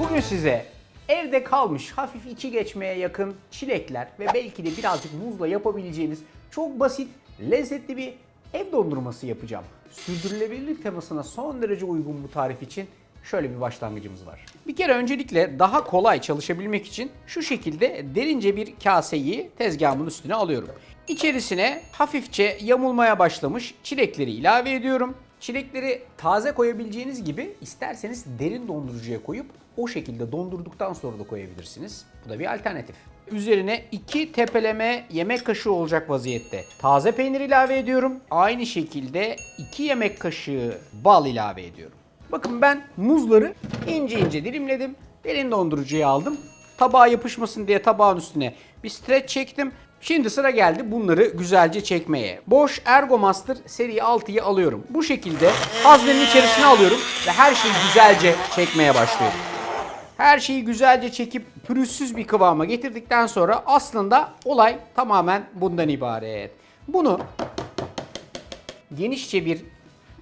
Bugün size evde kalmış hafif içi geçmeye yakın çilekler ve belki de birazcık muzla yapabileceğiniz çok basit, lezzetli bir ev dondurması yapacağım. Sürdürülebilirlik temasına son derece uygun bu tarif için şöyle bir başlangıcımız var. Bir kere öncelikle daha kolay çalışabilmek için şu şekilde derince bir kaseyi tezgahımın üstüne alıyorum. İçerisine hafifçe yamulmaya başlamış çilekleri ilave ediyorum. Çilekleri taze koyabileceğiniz gibi isterseniz derin dondurucuya koyup o şekilde dondurduktan sonra da koyabilirsiniz. Bu da bir alternatif. Üzerine 2 tepeleme yemek kaşığı olacak vaziyette taze peynir ilave ediyorum. Aynı şekilde 2 yemek kaşığı bal ilave ediyorum. Bakın ben muzları ince ince dilimledim. Derin dondurucuya aldım. Tabağa yapışmasın diye tabağın üstüne bir streç çektim. Şimdi sıra geldi bunları güzelce çekmeye. Bosch Ergomaster seri 6'yı alıyorum. Bu şekilde haznenin içerisine alıyorum ve her şeyi güzelce çekmeye başlıyorum. Her şeyi güzelce çekip pürüzsüz bir kıvama getirdikten sonra aslında olay tamamen bundan ibaret. Bunu genişçe bir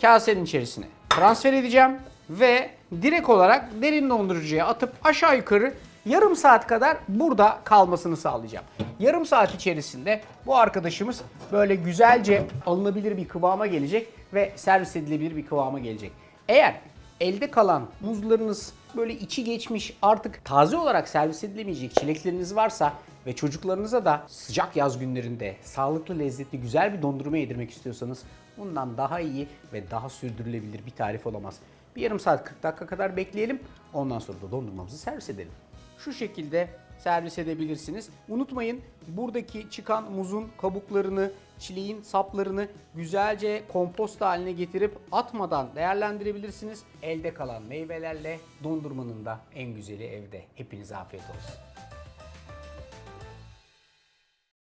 kasenin içerisine transfer edeceğim ve direkt olarak derin dondurucuya atıp aşağı yukarı yarım saat kadar burada kalmasını sağlayacağım. Yarım saat içerisinde bu arkadaşımız böyle güzelce alınabilir bir kıvama gelecek ve servis edilebilir bir kıvama gelecek. Eğer elde kalan muzlarınız böyle içi geçmiş artık taze olarak servis edilemeyecek çilekleriniz varsa ve çocuklarınıza da sıcak yaz günlerinde sağlıklı, lezzetli, güzel bir dondurma yedirmek istiyorsanız bundan daha iyi ve daha sürdürülebilir bir tarif olamaz. Bir yarım saat 40 dakika kadar bekleyelim. Ondan sonra da dondurmamızı servis edelim. Şu şekilde servis edebilirsiniz. Unutmayın buradaki çıkan muzun kabuklarını, çileğin saplarını güzelce kompost haline getirip atmadan değerlendirebilirsiniz. Elde kalan meyvelerle dondurmanın da en güzeli evde. Hepinize afiyet olsun.